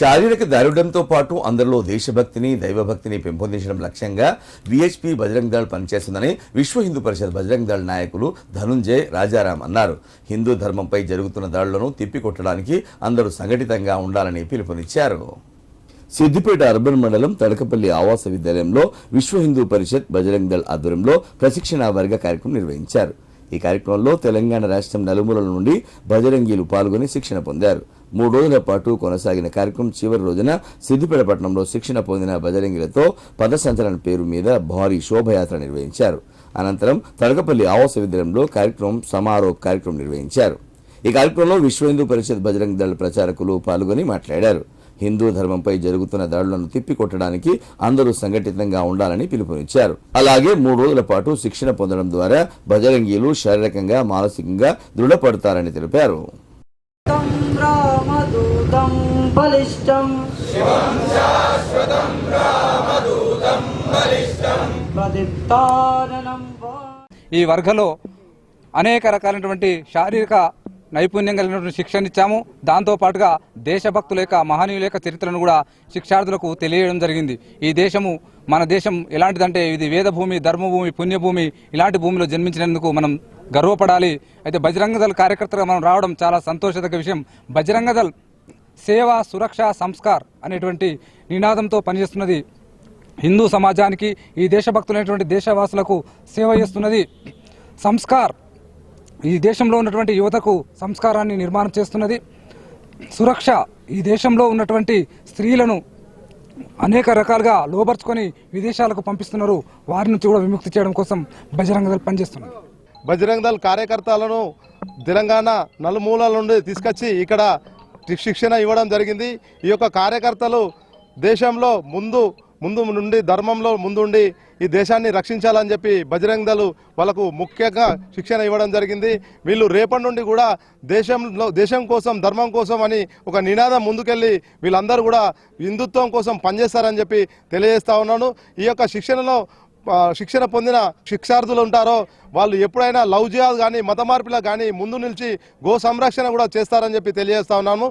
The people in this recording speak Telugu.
శారీరక దారుఢ్యంతో పాటు అందరిలో దేశభక్తిని దైవభక్తిని పెంపొందించడం లక్ష్యంగా విహెచ్పి బజరంగ్ దళ్ పనిచేస్తుందని విశ్వ హిందూ పరిషత్ బజరంగ్ దళ్ నాయకులు ధనుంజయ్ రాజారాం అన్నారు. హిందూ ధర్మంపై జరుగుతున్న దాడులను తిప్పికొట్టడానికి అందరూ సంఘటితంగా ఉండాలని పిలుపునిచ్చారు. సిద్దిపేట అర్బన్ మండలం తడకపల్లి ఆవాస విద్యాలయంలో విశ్వ హిందూ పరిషత్ బజరంగ్ దళ్ ఆధ్వర్యంలో ప్రశిక్షణ వర్గ కార్యక్రమం నిర్వహించారు. ఈ కార్యక్రమంలో తెలంగాణ రాష్ట్రం నలుమూలల నుండి బజరంగీలు పాల్గొని శిక్షణ పొందారు. మూడు రోజుల పాటు కొనసాగిన కార్యక్రమం చివరి రోజున సిద్దిపేట పట్టణంలో శిక్షణ పొందిన బజరంగిలతో పదసంచలన పేరు మీద భారీ శోభయాత్ర నిర్వహించారు. అనంతరం తడకపల్లి ఆవాస విద్యాలయంలో కార్యక్రమం సమారోహ కార్యక్రమం నిర్వహించారు. ఈ కార్యక్రమంలో విశ్వ హిందూ పరిషత్ బజరంగ్ దళ ప్రచారకులు పాల్గొని మాట్లాడారు. హిందూ ధర్మంపై జరుగుతున్న దాడులను తిప్పికొట్టడానికి అందరూ సంఘటితంగా ఉండాలని పిలుపునిచ్చారు. అలాగే మూడు రోజుల పాటు శిక్షణ పొందడం ద్వారా బజరంగీలు శారీరకంగా మానసికంగా దృఢపడతారని తెలిపారు. బలిష్టం. ఈ వర్గలో అనేక రకాలైనటువంటి శారీరక నైపుణ్యం కలిగినటువంటి శిక్షణ ఇచ్చాము. దాంతోపాటుగా దేశభక్తుల యొక్క మహనీయుల యొక్క చరిత్రను కూడా శిక్షార్థులకు తెలియడం జరిగింది. ఈ దేశము మన దేశం ఎలాంటిదంటే ఇది వేదభూమి ధర్మభూమి పుణ్యభూమి ఇలాంటి భూమిలో జన్మించినందుకు మనం గర్వపడాలి. అయితే బజరంగదల్ కార్యకర్తగా మనం రావడం చాలా సంతోషదగ్గ విషయం. బజరంగదల్ సేవ సురక్ష సంస్కార్ అనేటువంటి నినాదంతో పనిచేస్తున్నది హిందూ సమాజానికి ఈ దేశభక్తులైనటువంటి దేశవాసులకు సేవ చేస్తున్నది. సంస్కార్ ఈ దేశంలో ఉన్నటువంటి యువతకు సంస్కారాన్ని నిర్మాణం చేస్తున్నది. సురక్ష ఈ దేశంలో ఉన్నటువంటి స్త్రీలను అనేక రకాలుగా లోపరుచుకొని విదేశాలకు పంపిస్తున్నారు. వారి నుంచి కూడా విముక్తి చేయడం కోసం బజరంగ దళ పనిచేస్తున్నారు బజరంగ దళ కార్యకర్తలను తెలంగాణ నలుమూలల నుండి తీసుకొచ్చి ఇక్కడ శిక్షణ ఇవ్వడం జరిగింది. ఈ యొక్క కార్యకర్తలు దేశంలో ముందు ముందు నుండి ధర్మంలో ముందుండి ఈ దేశాన్ని రక్షించాలని చెప్పి బజరంగ్ దళు వాళ్ళకు ముఖ్యంగా శిక్షణ ఇవ్వడం జరిగింది. వీళ్ళు రేపటి నుండి కూడా దేశంలో దేశం కోసం ధర్మం కోసం అని ఒక నినాదం ముందుకెళ్ళి వీళ్ళందరూ కూడా హిందుత్వం కోసం పనిచేస్తారని చెప్పి తెలియజేస్తా ఉన్నాను. ఈ యొక్క శిక్షణలో శిక్షణ పొందిన శిక్షార్థులు ఉంటారో వాళ్ళు ఎప్పుడైనా లవ్ జియాజ్ కానీ మత మార్పులకు కానీ ముందు నిలిచి గో సంరక్షణ కూడా చేస్తారని చెప్పి తెలియజేస్తా ఉన్నాము